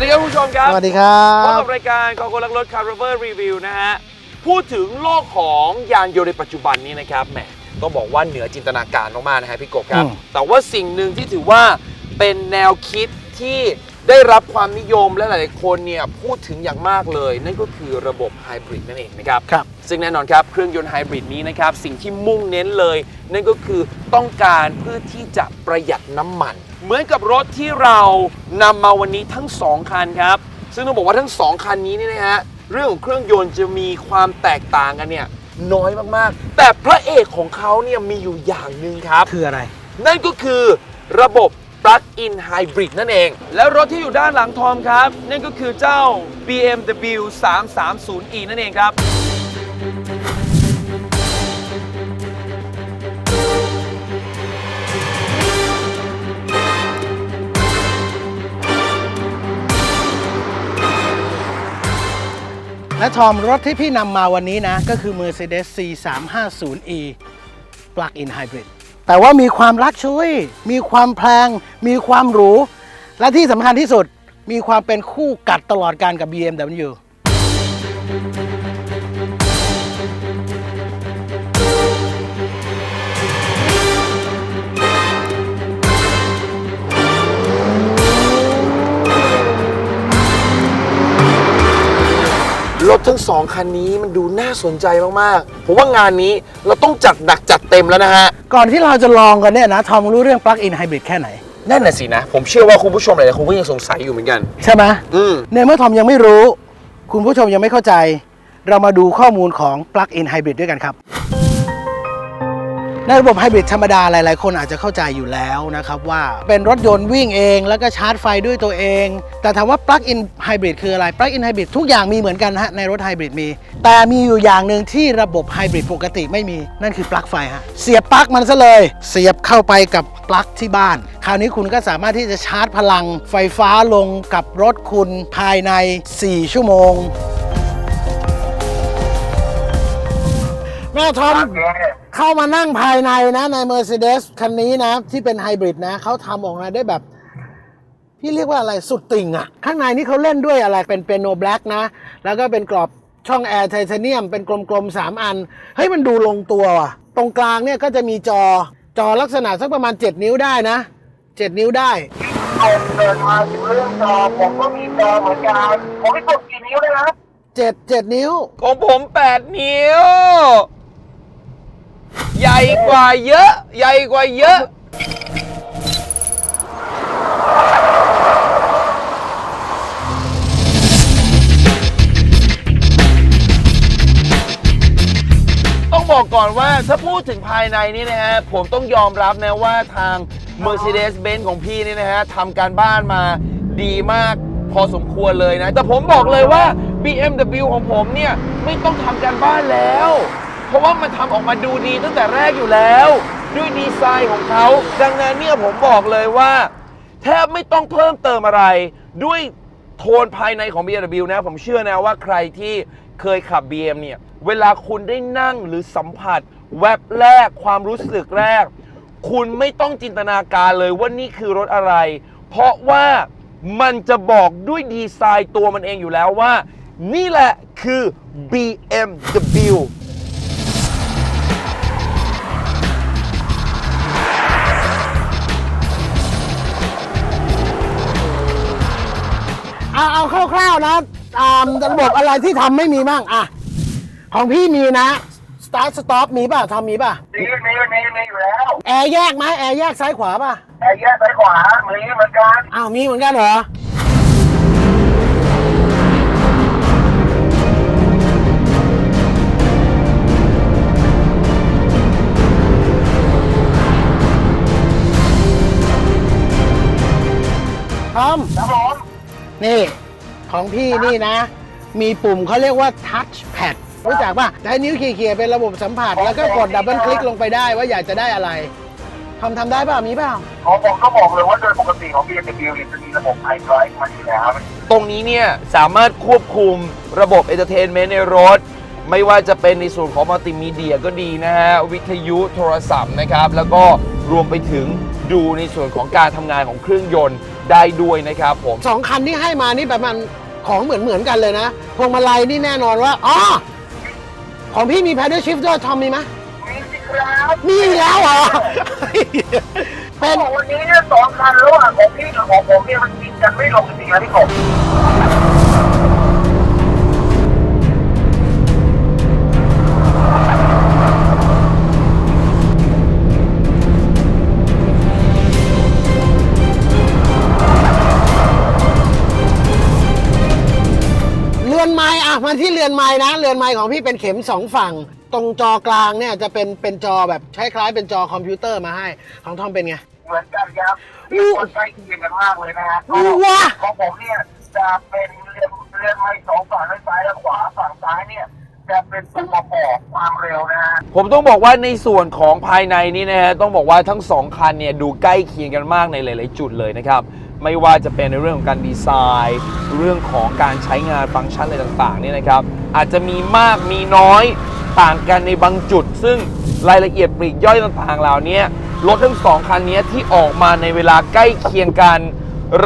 วัสดีครับคุณผู้ชมครับ สวัสดีครัพบบกับรายการกองกลักรถคาร์เวอร์รีวิวนะฮะ พูดถึงโลกของยานยนต์ในปัจจุบันนี้นะครับ แหม ต้องบอกว่าเหนือจินตนาการมากๆนะฮะพี่กบครับอืมแต่ว่าสิ่งหนึ่งที่ถือว่าเป็นแนวคิดที่ได้รับความนิยมและหลายๆคนเนี่ยพูดถึงอย่างมากเลย นั่นก็คือระบบไฮบริดนั่นเองนะครับครับ ซึ่งแน่นอนครับเครื่องยนต์ไฮบริดนี้นะครับ สิ่งที่มุ่งเน้นเลย นั่นก็คือต้องการเพื่อที่จะประหยัดน้ำมัน เหมือนกับรถที่เรานำมาวันนี้ทั้ง 2 คันครับ ซึ่งต้องบอกว่าทั้ง 2 คันนี้เนี่ยนะฮะเรื่องของเครื่องยนต์จะมีความแตกต่างกันเนี่ยน้อยมากๆ แต่พระเอกของเขาเนี่ยมีอยู่อย่างหนึ่งครับ คืออะไร นั่นก็คือระบบ Plug-in Hybrid นั่นเอง แล้วรถที่อยู่ด้านหลังทอมครับ นั่นก็คือเจ้า BMW 330e นั่นเองครับ และทอมรถที่พี่นำมาวันนี้นะ ก็คือ Mercedes C350e Plug-in Hybrid แต่ว่ามีความรักช่วย มีความแพง มีความหรู และที่สำคัญที่สุด มีความเป็นคู่กัดตลอดการกับ BMW รถทั้งสองคันนี้มันดูน่าสนใจมากๆ ผมว่างานนี้เราต้องจัดหนักจัดเต็มแล้วนะฮะ ก่อนที่เราจะลองกันเนี่ยนะทอมรู้เรื่อง Plug-in Hybrid แค่ไหน นั่นน่ะสินะ ผมเชื่อว่าคุณผู้ชมหลายๆคนก็ยังสงสัยอยู่เหมือนกัน ใช่ไหมอืมในเมื่อทอมยังไม่รู้ คุณผู้ชมยังไม่เข้าใจ เรามาดูข้อมูลของ Plug-in Hybrid ด้วยกันครับ ในระบบไฮบริดธรรมดาหลาย ๆ คนอาจจะเข้าใจอยู่แล้วนะครับว่าเป็นรถยนต์วิ่งเองแล้วก็ชาร์จไฟด้วยตัวเอง แต่ถามว่า Plug-in Hybrid คืออะไร Plug-in Hybrid ทุกอย่างมีเหมือนกันฮะในรถไฮบริดมี แต่มีอยู่อย่างหนึ่งที่ระบบไฮบริดปกติไม่มีนั่นคือปลั๊กไฟฮะเสียบปลั๊กมันซะเลย เสียบเข้าไปกับปลั๊กที่บ้าน คราวนี้คุณก็สามารถที่จะชาร์จพลังไฟฟ้าลงกับรถคุณภายใน 4 ชั่วโมง แม่ทอมเข้ามานั่งภายในนะ ใน Mercedes คันนี้นะ ที่เป็นไฮบริดนะเขาทำออกมาได้แบบ พี่เรียกว่าอะไรสุดติ่งอะข้างในนี่เขาเล่นด้วยอะไรเป็นเปียโนแบล็กนะ แล้วก็เป็นกรอบช่องแอร์ไทเทเนียมเป็นกลมๆ3อัน เฮ้ย มันดูลงตัวว่ะ ตรงกลางเนี่ยก็จะมีจอจอลักษณะสักประมาณ 7 นิ้วได้นะ 7 นิ้วได้ผมเดินมาถึงเรื่องจอผมก็มีจอเหมือนกันผมไม่กดกี่นิ้วเลยนะ7 7 นิ้ว ของผม 8 นิ้ว ใหญ่กว่าเยอะ ใหญ่กว่าเยอะ ต้องบอกก่อนว่าถ้าพูดถึงภายในนี่นะฮะ ผมต้องยอมรับนะว่าทาง Mercedes-Benz ของพี่นี่นะฮะทำการบ้านมาดีมากพอสมควรเลยนะ แต่ผมบอกเลยว่า BMW ของผมเนี่ย ไม่ต้องทำการบ้านแล้ว เพราะว่ามันทำออกมาดูดีตั้งแต่แรกอยู่แล้ว ด้วยดีไซน์ของเขา ดังนั้นเนี่ยผมบอกเลยว่า แทบไม่ต้องเพิ่มเติมอะไร ด้วยโทนภายในของ BMW นะ ผมเชื่อนะว่าใครที่เคยขับ BM เนี่ย เวลาคุณได้นั่งหรือสัมผัส แวบแรกความรู้สึกแรก คุณไม่ต้องจินตนาการเลยว่านี่คือรถอะไร เพราะว่ามันจะบอกด้วยดีไซน์ตัวมันเองอยู่แล้วว่า นี่แหละคือ BMW เอาเอาคร่าวๆนะอ่าระบบอะไรที่ทำไม่มีบ้างอะ ของพี่มีนะ start stop มีป่ะทำมีป่ะ มีมีมีมีอยู่แล้วแอร์แยกไหมแอร์แยกซ้ายขวาป่ะ ไอ้แยกซ้ายขวามีเหมือนกันอ้าวมีเหมือนกันเหรอ ทอม ครับผม นี่ ของพี่นี่นะ มีปุ่มเขาเรียกว่า touch pad รู้จักป่ะใช้นิ้วเขี่ยๆเป็นระบบสัมผัส แล้วก็กดดับเบิลคลิกลงไปได้ว่าอยากจะได้อะไรทำทำได้ป่ะมีเปล่าของผมก็บอกเลยว่าโดยปกติของ BMW เนี่ยจะมีระบบไฮดรอลิกมาอยู่แล้วตรงนี้เนี่ย สามารถควบคุมระบบเอนเตอร์เทนเมนต์ในรถ ไม่ว่าจะเป็นในส่วนของมัลติมีเดียก็ดีนะฮะ วิทยุโทรศัพท์นะครับ แล้วก็รวมไปถึงดูในส่วนของการทำงานของเครื่องยนต์ ได้ด้วยนะครับผม สองคันที่ให้มานี่แบบมันของเหมือนเหมือนๆกันเลยนะพวงมาลัยนี่แน่นอนว่าอ๋อของพี่มี paddle shift ด้วยทอมมีไหมมีสิครับมีอีกแล้วเหรอ เป็เป็นนวันนี้เนี่ยสองคันระหว่างของพี่กับของผมเนี่ยมันกินกันไม่ลงจริงๆนะพี่กบ ม้อะมาที่เรือนไม้นะ เรือนไม้ของพี่เป็นเข็มสองฝั่ง ตรงจอกลางเนี่ยจะเป็นเป็นจอแบบคล้ายๆเป็นจอคอมพิวเตอร์มาให้ ของทอมเป็นไง เหมือนกันครับมีคนใกล้เคียงกันมากเลยนะฮะอู้วะของผมเนี่ยจะเป็นเรือนเรือนไม้สองฝั่งด้านซ้ายและขวาฝั่งซ้ายเนี่ย จะเป็นตัวบอกความเร็วนะฮะ ผมต้องบอกว่าในส่วนของภายในนี้นะฮะต้องบอกว่าทั้งสองคันเนี่ยดูใกล้เคียงกันมากในหลาย ๆ จุดเลยนะครับ ไม่ว่าจะเป็นในเรื่องของการดีไซน์ เรื่องของการใช้งานฟังก์ชันอะไรต่างๆเนี่ยนะครับ อาจจะมีมากมีน้อยต่างกันในบางจุด ซึ่งรายละเอียดปลีกย่อยต่างๆเหล่านี้รถทั้งสองคันนี้ที่ออกมาในเวลาใกล้เคียงกัน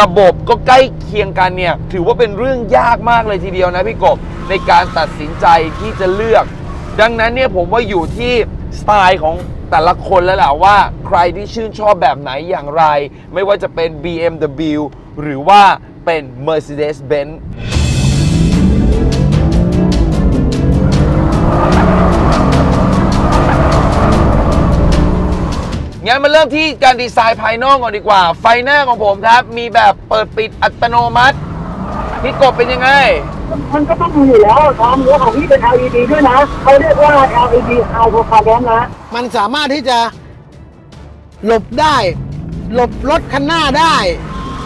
ระบบก็ใกล้เคียงกันเนี่ยถือว่าเป็นเรื่องยากมากเลยทีเดียวนะพี่กบในการตัดสินใจที่จะเลือก ดังนั้นเนี่ยผมว่าอยู่ที่สไตล์ของ แต่ละคนแล้วแหละว่าใครที่ชื่นชอบแบบไหนอย่างไร ไม่ว่าจะเป็น BMW หรือว่าเป็น Mercedes-Benz งั้นมาเริ่มที่การดีไซน์ภายนอกก่อนดีกว่า ไฟหน้าของผมครับ มีแบบเปิดปิดอัตโนมัติ พี่กบเป็นยังไง มันก็ต้องมีอยู่แล้วทอมหัวของพี่เป็น LED ด้วยนะเขาเรียกว่า LED High Performance นะ มันสามารถที่จะหลบได้ หลบรถคันหน้าได้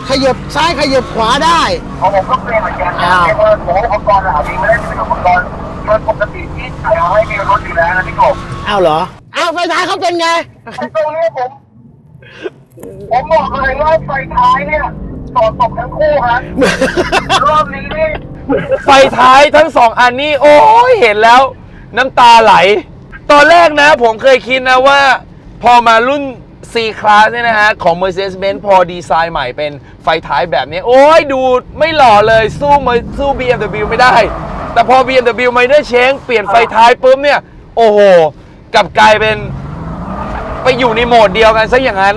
ขยับซ้ายขยับขวาได้ ของผมก็เป็นเหมือนกันนะอ้าวแต่ว่าของอุปกรณ์เหล่านี้ไม่ได้เป็นอุปกรณ์โดยปกติที่ใช้เอาให้ในรถอยู่แล้วนะพี่กบอ้าวเหรอ อ้าวไฟท้ายเขาเป็นไง ไอ้ตรงนี้ผม ผมบอกเลยว่าไฟท้ายเนี่ย ต่อตกทั้งคู่ครับ รอบนี้นี่ไฟท้ายทั้งสองอันนี้ โอ้ยเห็นแล้ว น้ำตาไหล ตอนแรกนะ ผมเคยคิดนะว่า พอมารุ่น C Class เนี่ยนะฮะ ของ Mercedes-Benz พอดีไซน์ใหม่เป็นไฟท้ายแบบนี้ โอ้ยดูไม่หล่อเลยสู้มาสู้ BMW ไม่ได้ แต่พอ BMW Minor Change เปลี่ยนไฟท้ายปุ๊บเนี่ย โอ้โหกลับกลายเป็น ไปอยู่ในโหมดเดียวกันซะอย่างนั้น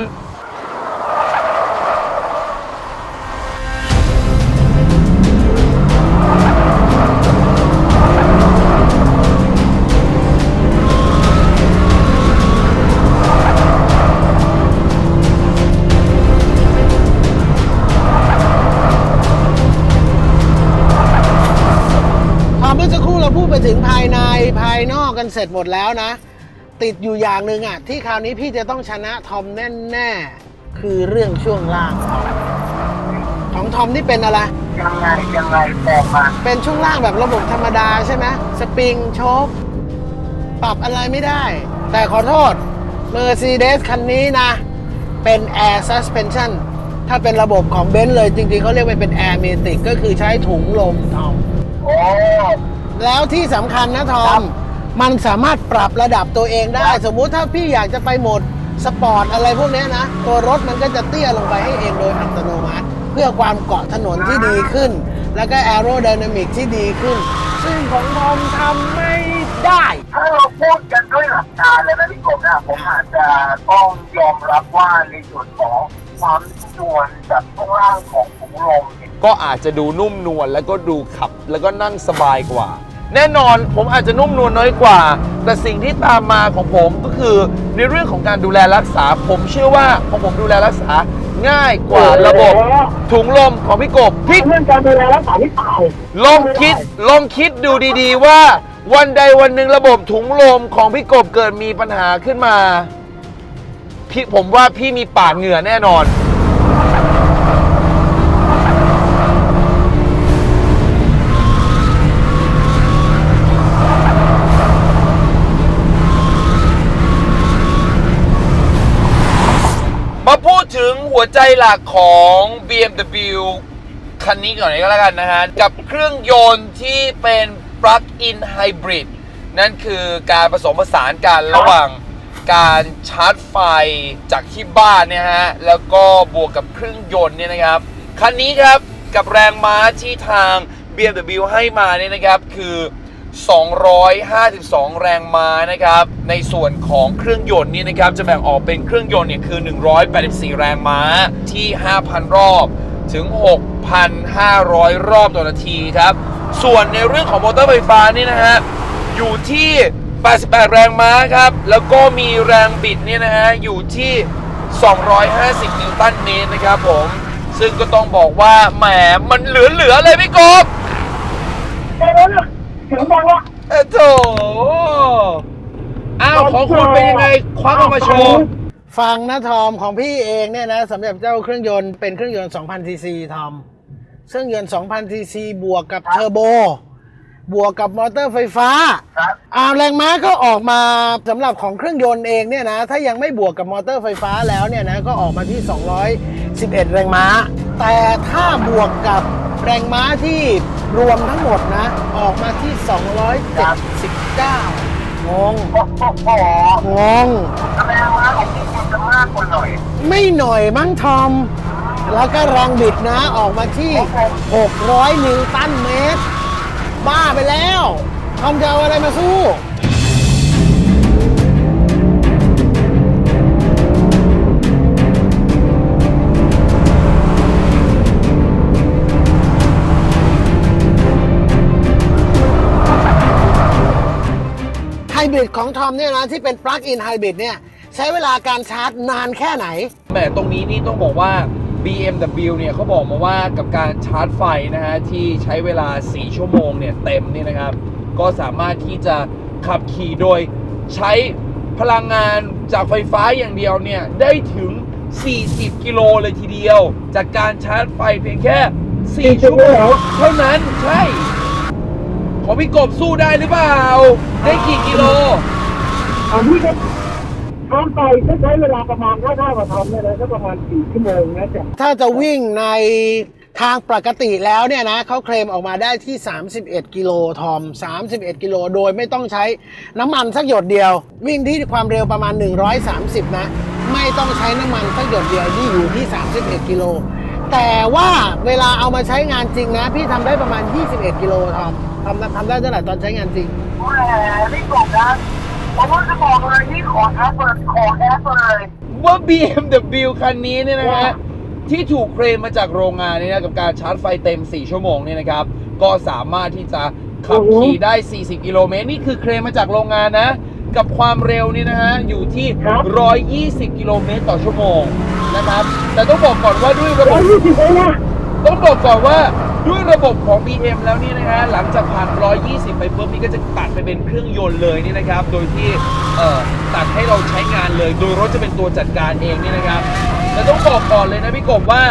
เสร็จหมดแล้วนะ ติดอยู่อย่างหนึ่งอะที่คราวนี้พี่จะต้องชนะทอมแน่ๆ คือเรื่องช่วงล่าง ของทอมนี่เป็นอะไร ยังไงยังไงบอกมาเป็นช่วงล่างแบบระบบธรรมดาใช่ไหมสปริงโชคปรับอะไรไม่ได้ แต่ขอโทษ Mercedes คันนี้นะ เป็น Air Suspension ถ้าเป็นระบบของเบนซ์เลยจริงๆเขาเรียกว่าเป็น Air Matic ก็คือใช้ถุงลมทอม โอ้ แล้วที่สำคัญนะทอครัมบ มันสามารถปรับระดับตัวเองได้ สมมุติถ้าพี่อยากจะไปโหมดสปอร์ตอะไรพวกเนี้ยนะ ตัวรถมันก็จะเตี้ยลงไปให้เองโดยอัตโนมัติ เพื่อความเกาะถนนที่ดีขึ้น แล้วก็ a อโร d y นามิกที่ดีขึ้น ซึ่งของทอมทำไม่ได้ ถ้าเราพูดกันด้วยหลักการเลยนะพี่กบนะผมอาจจะต้องยอมรับว่าในส่วนของความนุ่มนวลจากช่วงล่างของถุงลมเนี่ยก็อาจจะดูนุ่มนวลแล้วก็ดูขับแล้วก็นั่งสบายกว่า แน่นอนผมอาจจะนุ่มนวลน้อยกว่า แต่สิ่งที่ตามมาของผมก็คือในเรื่องของการดูแลรักษา ผมเชื่อว่าของผมดูแลรักษาง่ายกว่าระบบ ถุงลมของพี่กบพี่เรื่องการดูแลรักษาที่ตายลองคิดลองคิดดูดีๆว่า วันใดวันหนึ่งระบบถุงลมของพี่กบเกิดมีปัญหาขึ้นมาพี่ผมว่าพี่มีปาดเหงื่อแน่นอน มาพูดถึง หัวใจหลักของ BMW คันนี้ก่อนเลยก็แล้วกันนะฮะ กับเครื่องยนต์ที่เป็น plug-in hybrid นั่นคือการผสมผสานกันระหว่างการชาร์จไฟจากที่บ้านเนี่ยฮะ แล้วก็บวกกับเครื่องยนต์เนี่ยนะครับ คันนี้ครับกับแรงม้าที่ทาง BMW ให้มาเนี่ยนะครับ คือ 252 แรงม้านะครับ ในส่วนของเครื่องยนต์นี่นะครับ จะแบ่งออกเป็นเครื่องยนต์เนี่ยคือ 184 แรงม้าที่ 5,000 รอบถึง 6,500 รอบต่อนาทีครับ ส่วนในเรื่องของมอเตอร์ไฟฟ้านี่นะฮะ อยู่ที่ 88 แรงม้าครับ แล้วก็มีแรงบิดเนี่ยนะฮะ อยู่ที่ 250 นิวตันเมตรนะครับผม ซึ่งก็ต้องบอกว่าแหมมันเหลือๆเลยพี่กบแต่แล้วเนี่ย ถึงบอกว่า เอ้โถอ้าวของคุณเป็นยังไงคว้าออกมาโชว์ ฟังนะทอมของพี่เองเนี่ยนะสำหรับเจ้าเครื่องยนต์เป็นเครื่องยนต์2,000ซีซีทอมเครื่องยนต์2,000ซีซีบวกกับเทอร์โบบวกกับมอเตอร์ไฟฟ้าครับ อ่าแรงม้าก็ออกมาสำหรับของเครื่องยนต์เองเนี่ยนะ ถ้ายังไม่บวกกับมอเตอร์ไฟฟ้าแล้วเนี่ยนะ ก็ออกมาที่ 211 แรงม้า แต่ถ้าบวกกับ แรงม้าที่รวมทั้งหมดนะ ออกมาที่ 279งงโอ้โหงงแสดงว่าของพี่คุณจะมากกว่าหน่อย ไม่หน่อยมั้งทอม แล้วก็แรงบิดนะออกมาที่ 600 นิวตันเมตร บ้าไปแล้วทอมจะเอาอะไรมาสู้ บริดของทอมเนี่ยนะที่เป็นปลั๊กอินไฮบริดเนี่ยใช้เวลาการชาร์จนานแค่ไหนแหมตรงนี้นี่ต้องบอกว่า BMW เนี่ยเขาบอกมาว่ากับการชาร์จไฟนะฮะที่ใช้เวลา 4 ชั่วโมงเนี่ยเต็มเนี่ยนะครับ ก็สามารถที่จะขับขี่โดยใช้พลังงานจากไฟฟ้าอย่างเดียวเนี่ยได้ถึง 40 กิโลเลยทีเดียว จากการชาร์จไฟเพียงแค่ 4 ชั่วโมงเท่านั้นใช่ ของพี่กบสู้ได้หรือเปล่า ได้กี่กิโล อันนี้ก็ทำไปก็ใช้เวลาประมาณถ้าถ้ามาทำเนี่ยนะก็ประมาณสี่ชั่วโมงนะจ๊ะถ้าจะวิ่งในทางปกติแล้วเนี่ยนะเขาเคลมออกมาได้ที่ 31 กิโลทอม 31 กิโลโดยไม่ต้องใช้น้ำมันสักหยดเดียว วิ่งที่ความเร็วประมาณ 130 นะ ไม่ต้องใช้น้ำมันสักหยดเดียวที่อยู่ที่ 31 กิโล แต่ว่าเวลาเอามาใช้งานจริงนะ พี่ทำได้ประมาณ 21 กิโลทอมทำทำได้เท่าไหร่ตอนใช้งานจริงแหมพี่กบนะผมว่าจะบอกเลยนี่ขอแอปเปิลขอแอปเลยว่า BMW คันนี้เนี่ยนะฮะที่ถูกเคลมมาจากโรงงานเนี่ยนะกับการชาร์จไฟเต็ม 4 ชั่วโมงเนี่ยนะครับ ก็สามารถที่จะขับขี่ได้ 40 กิโลเมตร นี่คือเคลมมาจากโรงงานนะ กับความเร็วนี่นะฮะอยู่ที่ 120 กิโลเมตรต่อชั่วโมงนะครับ แต่ต้องบอกก่อนว่าด้วยระบบยี่สิบเลยนะต้องบอกก่อนว่าด้วยระบบของ BM แล้วนี่นะฮะหลังจากผ่าน 120 ไปปุ๊บนี่ก็จะตัดไปเป็นเครื่องยนต์เลยนี่นะครับ โดยที่เอ่อตัดให้เราใช้งานเลย โดยรถจะเป็นตัวจัดการเองนี่นะครับแต่ต้องบอกก่อนเลยนะพี่กบว่า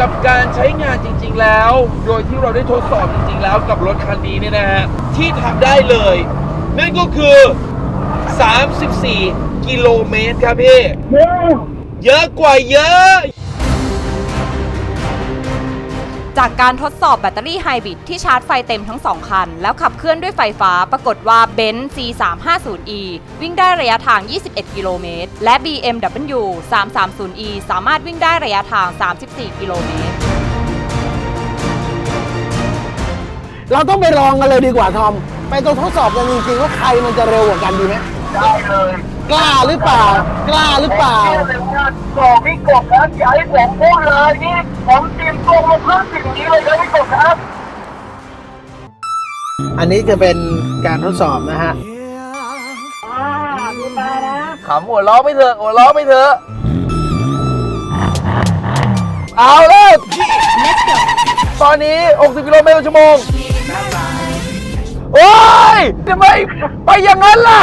กับการใช้งานจริง ๆ แล้ว โดยที่เราได้ทดสอบจริง ๆ แล้วกับรถคันนี้เนี่ยนะฮะที่ทำได้เลย นั่นก็คือ 34 กิโลเมตรครับพี่เยอะเยอะกว่าเยอะ จากการทดสอบแบตเตอรี่ไฮบริดที่ชาร์จไฟเต็มทั้ง 2 คัน แล้วขับเคลื่อนด้วยไฟฟ้าปรากฏว่าเบนซ์ C350e วิ่งได้ระยะทาง 21 กิโลเมตร และ BMW 330e สามารถวิ่งได้ระยะทาง 34 กิโลเมตรเราต้องไปลองกันเลยดีกว่าทอม ไปต้องทดสอบกันจริงๆว่าใครมันจะเร็วกว่ากันดีไหม ได้เลยกล้าหรือเปล่า กล้าหรือเปล่าผมชื่อเลยว่าบอกพี่กบนะอย่าให้ผมพูดเลยนี่ผมเตรียมตัวมาเพื่อสิ่งนี้เลยนะพี่กบครับ อันนี้จะเป็นการทดสอบนะฮะอ่าดูตานะขำหัวล้อไปเถอะหัวล้อไปเถอะ เอาเลยตอนนี้ 60 กิโลเมตรต่อชั่วโมง โอ้ยทำไมไปอย่างนั้นล่ะ